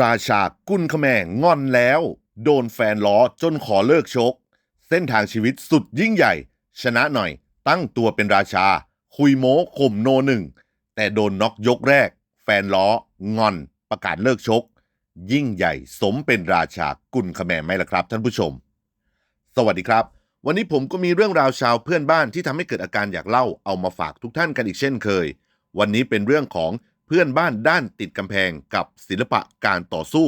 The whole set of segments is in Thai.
ราชากุนขแมงงอนแล้ว โดนแฟนล้อจนขอเลิกชก เส้นทางชีวิตสุดยิ่งใหญ่ ชนะหน่อย ตั้งตัวเป็นราชา คุยโม้ข่มโนหนึ่ง แต่โดนน็อกยกแรก แฟนล้องอน ประกาศเลิกชก ยิ่งใหญ่สมเป็นราชากุนขแมงไหมล่ะครับท่านผู้ชม สวัสดีครับ วันนี้ผมก็มีเรื่องราวชาวเพื่อนบ้านที่ทำให้เกิดอาการอยากเล่าเอามาฝากทุกท่านกันอีกเช่นเคย วันนี้เป็นเรื่องของ พื่อนบ้านด้านติดกำแพงกับศิลปะการต่อสู้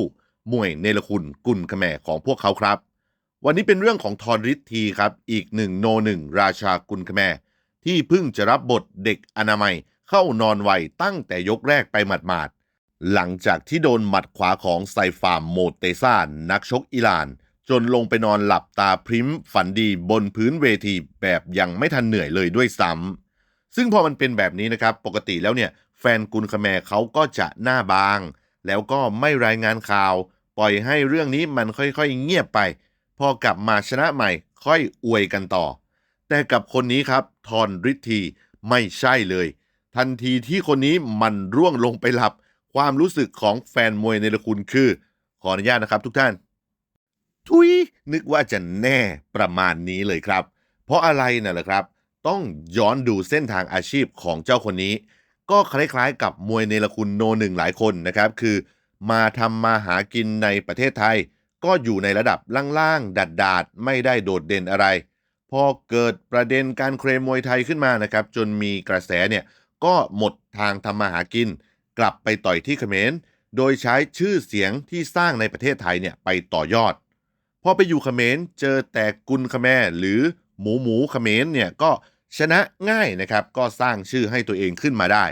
มวยเนรคุณกุลขแมของพวกเขาครับ วันนี้เป็นเรื่องของทอนฤทธีครับ อีกหนึ่งโนหนึ่งราชากุลขแมที่เพิ่งจะรับบทเด็กอนามัยเข้านอนไวตั้งแต่ยกแรกไปหมาดๆ หลังจากที่โดนหมัดขวาของไซฟามโมเตซานนักชกอิหร่าน จนลงไปนอนหลับตาพริ้มฝันดีบนพื้นเวทีแบบยังไม่ทันเหนื่อยเลยด้วยซ้ำซึ่งพอมันเป็นแบบนี้นะครับ ปกติแล้วเนี่ย แฟนกุลคแมเขาก็จะหน้าบาง แล้วก็ไม่รายงานข่าว ปล่อยให้เรื่องนี้มันค่อยๆเงียบไป พอกลับมาชนะใหม่ค่อยอวยกันต่อ แต่กับคนนี้ครับทอนฤทธีไม่ใช่เลย ทันทีที่คนนี้มันร่วงลงไปหลับ ความรู้สึกของแฟนมวยในละคุณคือ ขออนุญาตนะครับทุกท่าน ทุยนึกว่าจะแน่ประมาณนี้เลยครับ เพราะอะไรน่ะล่ะครับ ต้องย้อนดูเส้นทางอาชีพของเจ้าคนนี้ ก็คล้ายๆกับมวยเนรคุณโนหนึ่งหลายคนนะครับ คือมาทำมาหากินในประเทศไทย ก็อยู่ในระดับล่างๆดัดๆ ไม่ได้โดดเด่นอะไร พอเกิดประเด็นการเคลมมวยไทยขึ้นมานะครับ จนมีกระแสเนี่ยก็หมดทางทำมาหากิน กลับไปต่อยที่เขมรโดยใช้ชื่อเสียงที่สร้างในประเทศไทยเนี่ยไปต่อยอดพอไปอยู่เขมรเจอแต่กุลขแมหรือหมูหมูเขมรเนี่ยก็ ชนะง่ายนะครับก็สร้างชื่อให้ตัวเองขึ้นมาได้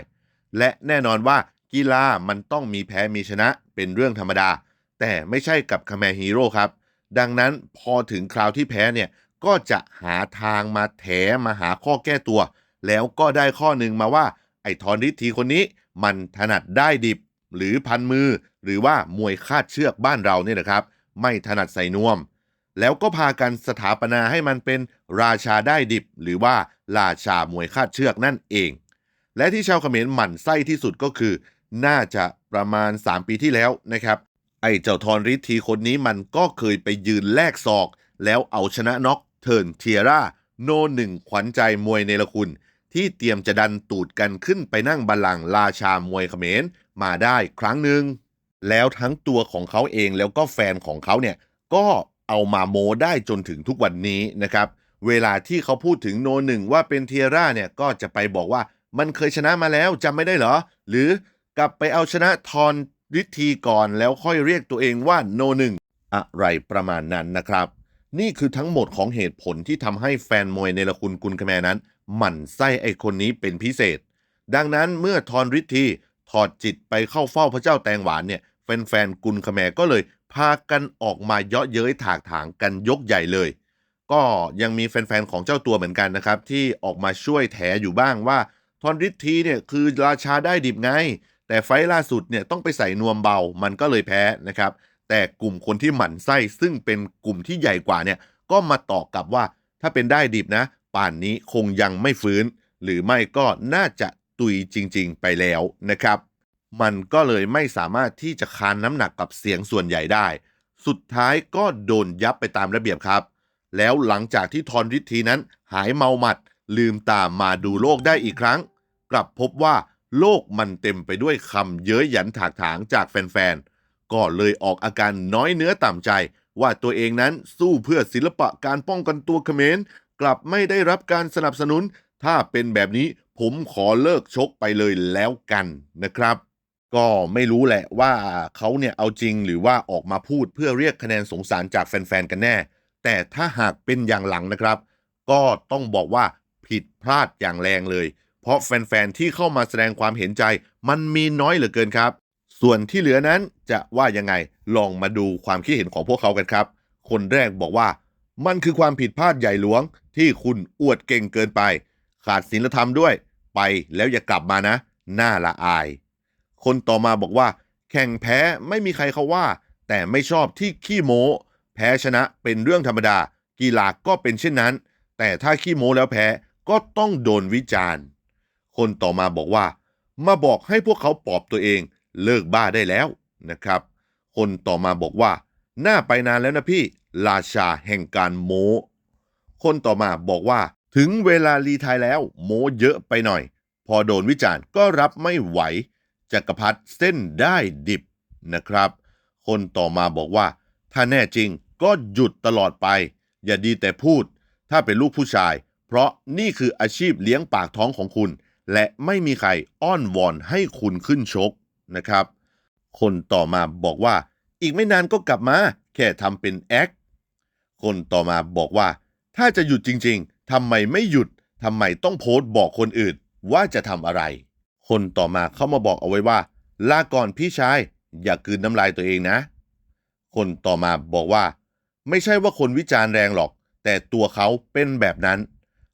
และแน่นอนว่ากีฬามันต้องมีแพ้มีชนะเป็นเรื่องธรรมดา แต่ไม่ใช่กับคาแมฮีโร่ครับ ดังนั้นพอถึงคราวที่แพ้เนี่ยก็จะหาทางมาแถมาหาข้อแก้ตัว แล้วก็ได้ข้อหนึ่งมาว่า ไอ้ทอนฤทธีคนนี้มันถนัดได้ดิบ หรือพันมือ หรือว่ามวยคาดเชือกบ้านเราเนี่ยนะครับ ไม่ถนัดใส่นวม แล้วก็พากันสถาปนาให้มันเป็นราชาได้ดิบ หรือว่า ราชามวยคาดเชือกนั่นเอง และที่ชาวเขมรหมั่นไส้ที่สุดก็คือ น่าจะประมาณ 3 ปีที่แล้วนะครับ ไอ้เจ้าทอนฤทธีคนนี้มันก็เคยไปยืนแลกศอก แล้วเอาชนะน็อกเทิร์นเทียร่า โนหนึ่งขวัญใจมวยเนรคุณ ที่เตรียมจะดันตูดกันขึ้นไปนั่งบัลลังก์ราชามวยเขมรมาได้ครั้งหนึ่งแล้วทั้งตัวของเขาเองแล้วก็แฟนของเขาเนี่ยก็เอามาโมได้จนถึงทุกวันนี้นะครับ เวลาที่เขาพูดถึงโนหนึ่งว่าเป็นเทียร่าเนี่ยก็จะไปบอกว่ามันเคยชนะมาแล้วจำไม่ได้เหรอ หรือกลับไปเอาชนะทอนฤทธีก่อนแล้วค่อยเรียกตัวเองว่าโนหนึ่งอะไรประมาณนั้นนะครับ นี่คือทั้งหมดของเหตุผลที่ทำให้แฟนมวยในละคุณกุลคแมนั้น หมั่นไส้ไอคนนี้เป็นพิเศษ ดังนั้นเมื่อทอนฤทธีถอดจิตไปเข้าเฝ้าพระเจ้าแตงหวานเนี่ยแฟนๆกุลคแมก็เลยพากันออกมาเยาะเย้ยถากถางกันยกใหญ่เลย ก็ยังมีแฟนๆของเจ้าตัวเหมือนกันนะครับ ที่ออกมาช่วยแถอยู่บ้างว่าทอนฤทธีเนี่ยคือราชาได้ดิบไง แต่ไฟล์ล่าสุดเนี่ยต้องไปใส่นวมเบามันก็เลยแพ้นะครับ แต่กลุ่มคนที่หมั่นไส้ซึ่งเป็นกลุ่มที่ใหญ่กว่าเนี่ยก็มาตอบกลับว่าถ้าเป็นได้ดิบนะ ป่านนี้คงยังไม่ฟื้น หรือไม่ก็น่าจะตุยจริง ๆ ไปแล้วนะครับ มันก็เลยไม่สามารถที่จะคานน้ำหนักกับเสียงส่วนใหญ่ได้ สุดท้ายก็โดนยับไปตามระเบียบครับ แล้วหลังจากที่ทอนฤทธีนั้นหายเมาหมัด ลืมตามาดูโลกได้อีกครั้ง กลับพบว่าโลกมันเต็มไปด้วยคำเย้ยหยันถากถางจากแฟนๆ ก็เลยออกอาการน้อยเนื้อต่ำใจ ว่าตัวเองนั้นสู้เพื่อศิลปะการป้องกันตัวเขมร กลับไม่ได้รับการสนับสนุน ถ้าเป็นแบบนี้ผมขอเลิกชกไปเลยแล้วกันนะครับ ก็ไม่รู้แหละว่าเขาเนี่ยเอาจริงหรือว่าออกมาพูดเพื่อเรียกคะแนนสงสารจากแฟนๆ กันแน่ แต่ถ้าหากเป็นอย่างหลังนะครับ ก็ต้องบอกว่าผิดพลาดอย่างแรงเลย เพราะแฟนๆ ที่เข้ามาแสดงความเห็นใจ มันมีน้อยเหลือเกินครับ ส่วนที่เหลือนั้นจะว่ายังไงลองมาดูความคิดเห็นของพวกเขากันครับ คนแรกบอกว่า มันคือความผิดพลาดใหญ่หลวง ที่คุณอวดเก่งเกินไป ขาดศีลธรรมด้วย ไปแล้วอย่ากลับมานะน่าละอาย คนต่อมาบอกว่า แข่งแพ้ไม่มีใครเขาว่า แต่ไม่ชอบที่ขี้โม้ แพ้ชนะเป็นเรื่องธรรมดา กีฬาก็เป็นเช่นนั้น แต่ถ้าขี้โม้แล้วแพ้ก็ต้องโดนวิจารณ์ คนต่อมาบอกว่า มาบอกให้พวกเขาปอบตัวเอง เลิกบ้าได้แล้วนะครับ คนต่อมาบอกว่า หน่าไปนานแล้วนะพี่ ราชาแห่งการโม้ คนต่อมาบอกว่า ถึงเวลารีไทายแล้ว โม้เยอะไปหน่อย พอโดนวิจารณ์ก็รับไม่ไหวจักรพรรดิเส้นได้ดิบนะครับ คนต่อมาบอกว่า ถ้าแน่จริงก็หยุดตลอดไป อย่าดีแต่พูด ถ้าเป็นลูกผู้ชาย เพราะนี่คืออาชีพเลี้ยงปากท้องของคุณ และไม่มีใครอ้อนวอนให้คุณขึ้นชกนะครับ คนต่อมาบอกว่า อีกไม่นานก็กลับมา แค่ทำเป็นแอคคนต่อมาบอกว่า ถ้าจะหยุดจริง ๆทำไมไม่หยุดทำไมต้องโพสต์บอกคนอื่นว่าจะทำอะไร คนต่อมาเข้ามาบอกเอาไว้ว่า ลาก่อนพี่ชาย อย่ากลืนน้ำลายตัวเองนะ คนต่อมาบอกว่า ไม่ใช่ว่าคนวิจารณ์แรงหรอก แต่ตัวเขาเป็นแบบนั้น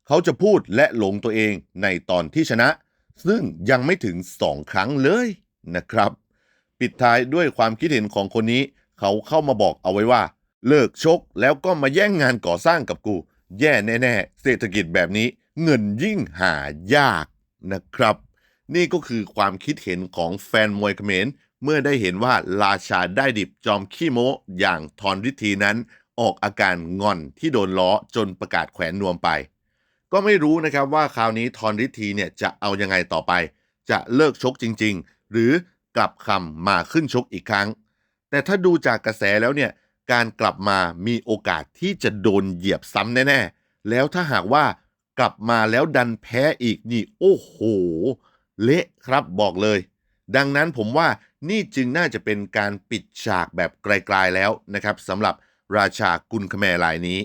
เขาจะพูดและหลงตัวเองในตอนที่ชนะ ซึ่งยังไม่ถึงสองครั้งเลยนะครับ ปิดท้ายด้วยความคิดเห็นของคนนี้ เขาเข้ามาบอกเอาไว้ว่า เลิกชกแล้วก็มาแย่งงานก่อสร้างกับกู แย่แน่ๆเศรษฐกิจแบบนี้ เงินยิ่งหายากนะครับ นี่ก็คือความคิดเห็นของแฟนมวยเขมร เมื่อได้เห็นว่าราชาได้ดิบจอมขี้โม้อย่างทอนฤทธีนั้น ออกอาการงอนที่โดนล้อจนประกาศแขวนนวมไป ก็ไม่รู้นะครับว่าคราวนี้ทอนฤทธีเนี่ยจะเอายังไงต่อไป จะเลิกชกจริง ๆ หรือกลับคำมาขึ้นชกอีกครั้ง แต่ถ้าดูจากกระแสแล้วเนี่ยการกลับมามีโอกาสที่จะโดนเหยียบซ้ำแน่ๆ แล้วถ้าหากว่ากลับมาแล้วดันแพ้อีกนี่ โอ้โห เละครับบอกเลย ดังนั้นผมว่า นี่จึงน่าจะเป็นการปิดฉากแบบไกลๆแล้วนะครับสำหรับราชากุลคแมรายนี้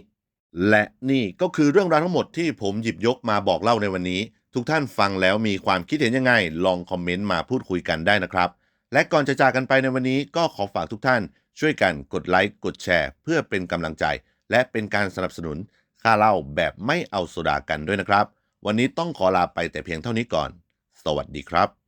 และนี่ก็คือเรื่องราวทั้งหมดที่ผมหยิบยกมาบอกเล่าในวันนี้ ทุกท่านฟังแล้วมีความคิดเห็นยังไง ลองคอมเมนต์มาพูดคุยกันได้นะครับ และก่อนจะจากกันไปในวันนี้ก็ขอฝากทุกท่าน ช่วยกันกดไลค์กดแชร์ เพื่อเป็นกำลังใจ และเป็นการสนับสนุนค่าเล่าแบบไม่เอาโซดากันด้วยนะครับ วันนี้ต้องขอลาไปแต่เพียงเท่านี้ก่อน สวัสดีครับ